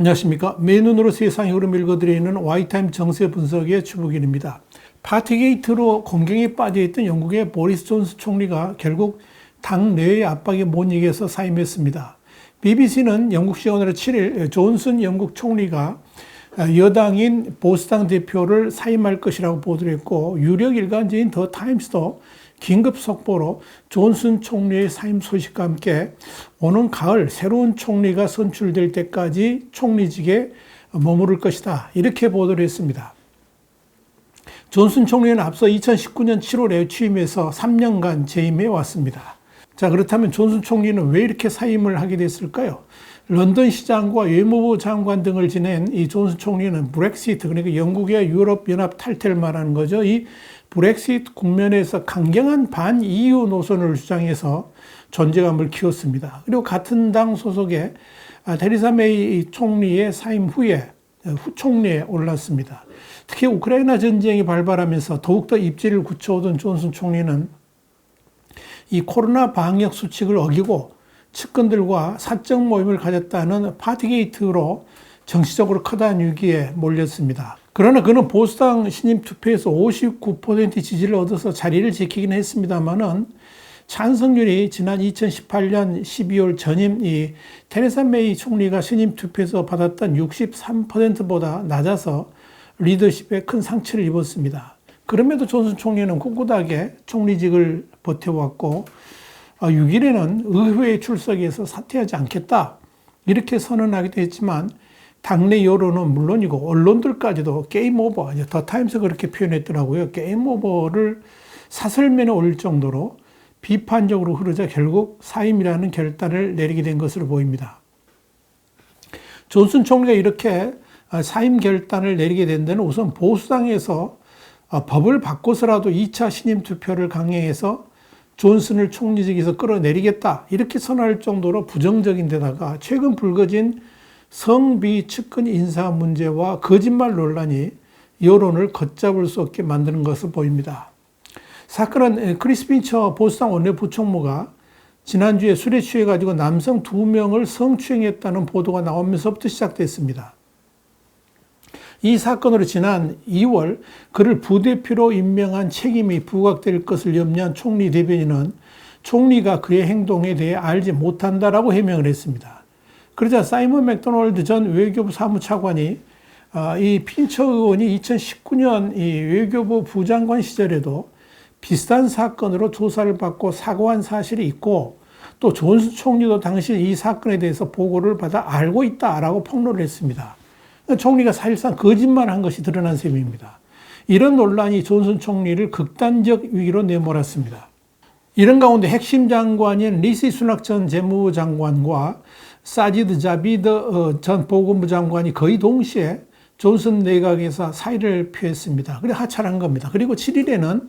안녕하십니까. 맨눈으로 세상의 흐름 읽어드리는 와이타임 정세 분석의 주북인입니다. 파티게이트로 공경에 빠져있던 영국의 보리스 존스 총리가 결국 당 내의 압박에 못 이겨서 사임했습니다. BBC는 영국 시간 으로 7일 존슨 영국 총리가 여당인 보수당 대표를 사임할 것이라고 보도를 했고 유력 일간지인 더 타임스도 긴급 속보로 존슨 총리의 사임 소식과 함께 오는 가을 새로운 총리가 선출될 때까지 총리직에 머무를 것이다. 이렇게 보도를 했습니다. 존슨 총리는 앞서 2019년 7월에 취임해서 3년간 재임해 왔습니다. 자, 그렇다면 존슨 총리는 왜 이렇게 사임을 하게 됐을까요? 런던 시장과 외무부 장관 등을 지낸 이 존슨 총리는 브렉시트, 그러니까 영국의 유럽 연합 탈퇴를 말하는 거죠. 이 브렉시트 국면에서 강경한 반 EU 노선을 주장해서 존재감을 키웠습니다. 그리고 같은 당 소속의 아, 테리사 메이 총리의 사임 후에 후총리에 올랐습니다. 특히 우크라이나 전쟁이 발발하면서 더욱더 입지를 굳혀오던 존슨 총리는 이 코로나 방역 수칙을 어기고 측근들과 사적 모임을 가졌다는 파티게이트로 정치적으로 커다란 위기에 몰렸습니다. 그러나 그는 보수당 신임 투표에서 59% 지지를 얻어서 자리를 지키긴 했습니다만은 찬성률이 지난 2018년 12월 전임 이 테레사 메이 총리가 신임 투표에서 받았던 63%보다 낮아서 리더십에 큰 상처를 입었습니다. 그럼에도 존슨 총리는 꿋꿋하게 총리직을 버텨왔고 6일에는 아, 의회에 출석해서 사퇴하지 않겠다 이렇게 선언하기도 했지만 당내 여론은 물론이고 언론들까지도 게임 오버, 더 타임스 그렇게 표현했더라고요. 게임 오버를 사설면에 올릴 정도로 비판적으로 흐르자 결국 사임이라는 결단을 내리게 된 것으로 보입니다. 존슨 총리가 이렇게 사임 결단을 내리게 된 데는 우선 보수당에서 법을 바꿔서라도 2차 신임 투표를 강행해서 존슨을 총리직에서 끌어내리겠다 이렇게 선언할 정도로 부정적인 데다가 최근 불거진 성비 측근 인사 문제와 거짓말 논란이 여론을 걷잡을 수 없게 만드는 것으로 보입니다. 사건은 크리스 핀처 보수당 원내부총무가 지난주에 술에 취해가지고 남성 두 명을 성추행했다는 보도가 나오면서부터 시작됐습니다. 이 사건으로 지난 2월 그를 부대표로 임명한 책임이 부각될 것을 염려한 총리 대변인은 총리가 그의 행동에 대해 알지 못한다라고 해명을 했습니다. 그러자 사이먼 맥도널드 전 외교부 사무차관이 아, 이 핀처 의원이 2019년 이 외교부 부장관 시절에도 비슷한 사건으로 조사를 받고 사고한 사실이 있고 또 존스 총리도 당시 이 사건에 대해서 보고를 받아 알고 있다라고 폭로를 했습니다. 총리가 사실상 거짓말한 것이 드러난 셈입니다. 이런 논란이 존슨 총리를 극단적 위기로 내몰았습니다. 이런 가운데 핵심 장관인 리시 수낙 전 재무부 장관과 사지드 자비드 어, 전 보건부 장관이 거의 동시에 존슨 내각에서 사의를 표했습니다. 그래 하차한 겁니다. 그리고 7일에는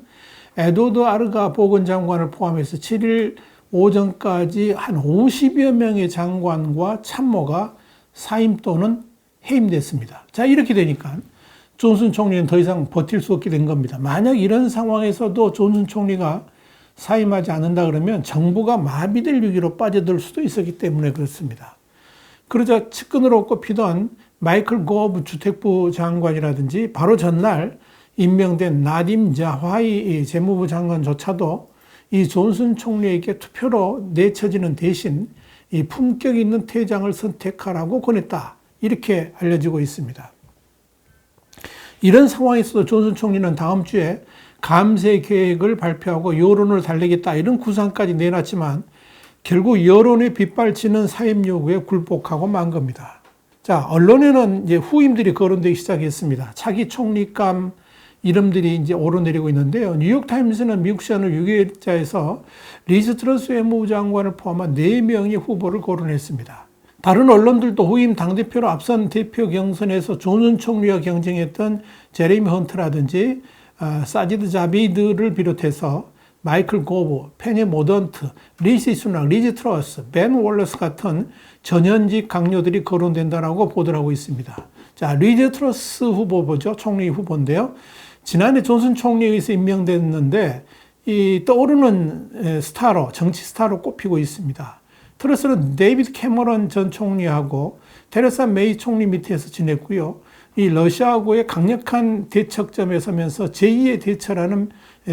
에도드 아르가 보건장관을 포함해서 7일 오전까지 한 50여 명의 장관과 참모가 사임 또는 해임됐습니다. 자, 이렇게 되니까 존슨 총리는 더 이상 버틸 수 없게 된 겁니다. 만약 이런 상황에서도 존슨 총리가 사임하지 않는다 그러면 정부가 마비될 위기로 빠져들 수도 있었기 때문에 그렇습니다. 그러자 측근으로 꼽히던 마이클 고브 주택부 장관이라든지 바로 전날 임명된 나딤 자화이 재무부 장관조차도 이 존슨 총리에게 투표로 내쳐지는 대신 이 품격 있는 퇴장을 선택하라고 권했다. 이렇게 알려지고 있습니다. 이런 상황에서도 존슨 총리는 다음 주에 감세 계획을 발표하고 여론을 달래겠다 이런 구상까지 내놨지만 결국 여론에 빗발치는 사임 요구에 굴복하고 만 겁니다. 자, 언론에는 이제 후임들이 거론되기 시작했습니다. 차기 총리감 이름들이 이제 오르내리고 있는데요. 뉴욕타임스는 미국 시간을 6일자에서 리즈 트러스 외무부 장관을 포함한 4명의 후보를 거론했습니다. 다른 언론들도 후임 당대표로 앞선 대표 경선에서 존슨 총리와 경쟁했던 제레미 헌트라든지 아, 사지드 자비드를 비롯해서 마이클 고브, 페니 모던트, 리시 수낙, 리즈 트러스, 벤 월러스 같은 전현직 강요들이 거론된다라고 보도를 하고 있습니다. 자, 리즈 트러스 후보 보죠. 총리 후보인데요. 지난해 존슨 총리에 의해서 임명됐는데 이 떠오르는 스타로 정치 스타로 꼽히고 있습니다. 트러스는 데이비드 캐머런 전 총리하고 테레사 메이 총리 밑에서 지냈고요. 이 러시아하고의 강력한 대척점에 서면서 제2의 대처라는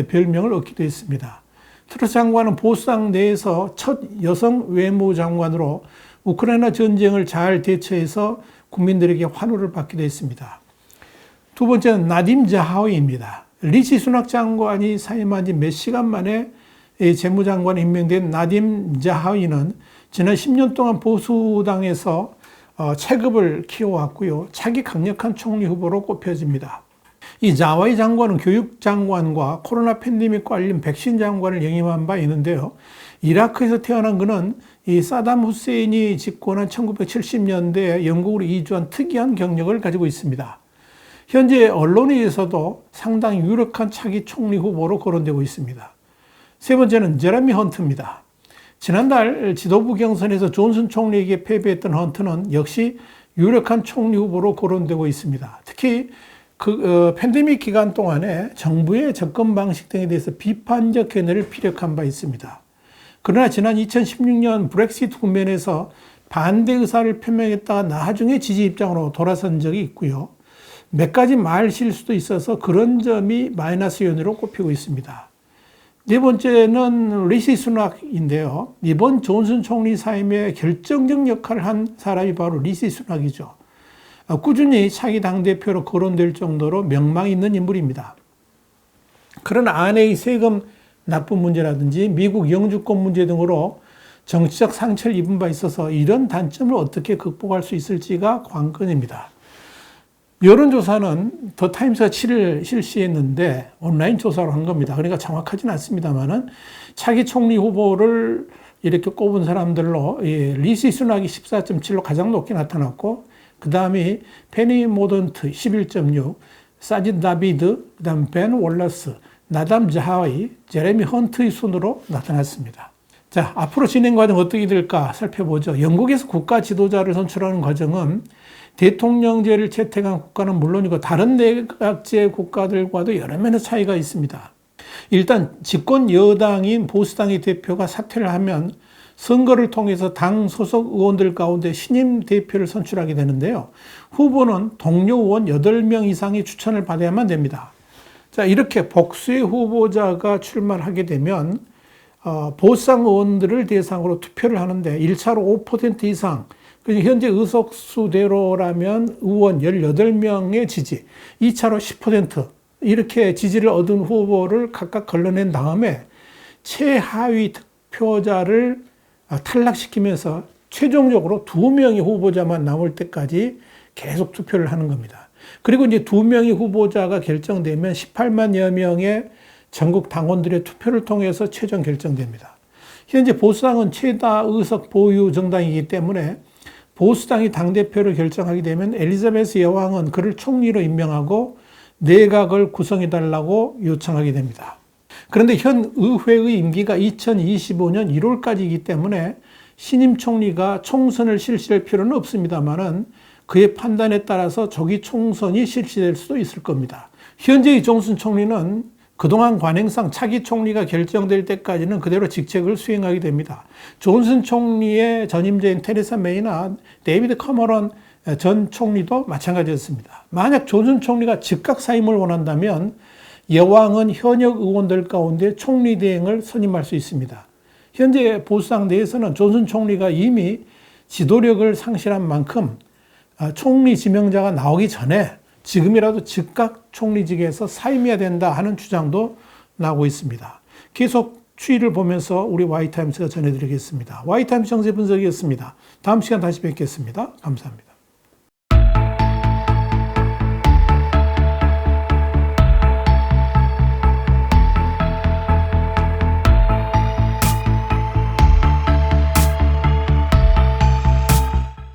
별명을 얻기도 했습니다. 트러스 장관은 보수당 내에서 첫 여성 외무장관으로 우크라이나 전쟁을 잘 대처해서 국민들에게 환호를 받기도 했습니다. 두 번째는 나딤 자하위입니다. 리시 수낙 장관이 사임한 지 몇 시간 만에 재무장관 임명된 나딤 자하위는 지난 10년 동안 보수당에서 어, 체급을 키워왔고요. 차기 강력한 총리 후보로 꼽혀집니다. 이 자와이 장관은 교육 장관과 코로나 팬데믹 관련 백신 장관을 영임한 바 있는데요. 이라크에서 태어난 그는 이 사담 후세인이 집권한 1970년대에 영국으로 이주한 특이한 경력을 가지고 있습니다. 현재 언론에서도 상당히 유력한 차기 총리 후보로 거론되고 있습니다. 세 번째는 제레미 헌트입니다. 지난달 지도부 경선에서 존슨 총리에게 패배했던 헌트는 역시 유력한 총리 후보로 거론되고 있습니다. 특히 그 어, 팬데믹 기간 동안에 정부의 접근 방식 등에 대해서 비판적 견해를 피력한 바 있습니다. 그러나 지난 2016년 브렉시트 국면에서 반대 의사를 표명했다가 나중에 지지 입장으로 돌아선 적이 있고요. 몇 가지 말 실수도 있어서 그런 점이 마이너스 요인으로 꼽히고 있습니다. 네 번째는 리시 수낙인데요. 이번 존슨 총리 사임에 결정적 역할을 한 사람이 바로 리시 수낙이죠. 꾸준히 차기 당대표로 거론될 정도로 명망 있는 인물입니다. 그러나 아내의 세금 납부 문제라든지 미국 영주권 문제 등으로 정치적 상처를 입은 바 있어서 이런 단점을 어떻게 극복할 수 있을지가 관건입니다. 여론조사는 더 타임스가 7일 실시했는데 온라인 조사로 한 겁니다. 그러니까 정확하진 않습니다만은 차기 총리 후보를 이렇게 꼽은 사람들로 예, 리시 수낙이 14.7로 가장 높게 나타났고 그 다음이 페니 모던트 11.6, 사진 다비드, 그 다음 벤 월러스, 나담 자하이, 제레미 헌트의 순으로 나타났습니다. 자, 앞으로 진행 과정 어떻게 될까 살펴보죠. 영국에서 국가 지도자를 선출하는 과정은 대통령제를 채택한 국가는 물론이고 다른 내각제 국가들과도 여러 면의 차이가 있습니다. 일단 집권 여당인 보수당의 대표가 사퇴를 하면 선거를 통해서 당 소속 의원들 가운데 신임 대표를 선출하게 되는데요. 후보는 동료 의원 8명 이상의 추천을 받아야만 됩니다. 자, 이렇게 복수의 후보자가 출마하게 되면 어, 보상 의원들을 대상으로 투표를 하는데 1차로 5% 이상, 현재 의석수대로라면 의원 18명의 지지, 2차로 10% 이렇게 지지를 얻은 후보를 각각 걸러낸 다음에 최하위 득표자를 탈락시키면서 최종적으로 두 명의 후보자만 남을 때까지 계속 투표를 하는 겁니다. 그리고 이제 두 명의 후보자가 결정되면 18만여 명의 전국 당원들의 투표를 통해서 최종 결정됩니다. 현재 보수당은 최다 의석 보유 정당이기 때문에 보수당이 당대표를 결정하게 되면 엘리자베스 여왕은 그를 총리로 임명하고 내각을 구성해달라고 요청하게 됩니다. 그런데 현 의회의 임기가 2025년 1월까지이기 때문에 신임 총리가 총선을 실시할 필요는 없습니다만은 그의 판단에 따라서 조기 총선이 실시될 수도 있을 겁니다. 현재의 존슨 총리는 그동안 관행상 차기 총리가 결정될 때까지는 그대로 직책을 수행하게 됩니다. 존슨 총리의 전임자인 테레사 메이나 데이비드 커머런 전 총리도 마찬가지였습니다. 만약 존슨 총리가 즉각 사임을 원한다면 여왕은 현역 의원들 가운데 총리 대행을 선임할 수 있습니다. 현재 보수당 내에서는 존슨 총리가 이미 지도력을 상실한 만큼 아, 총리 지명자가 나오기 전에 지금이라도 즉각 총리직에서 사임해야 된다 하는 주장도 나오고 있습니다. 계속 추이를 보면서 우리 와이타임스가 전해드리겠습니다. 와이타임스 정세 분석이었습니다. 다음 시간 다시 뵙겠습니다. 감사합니다.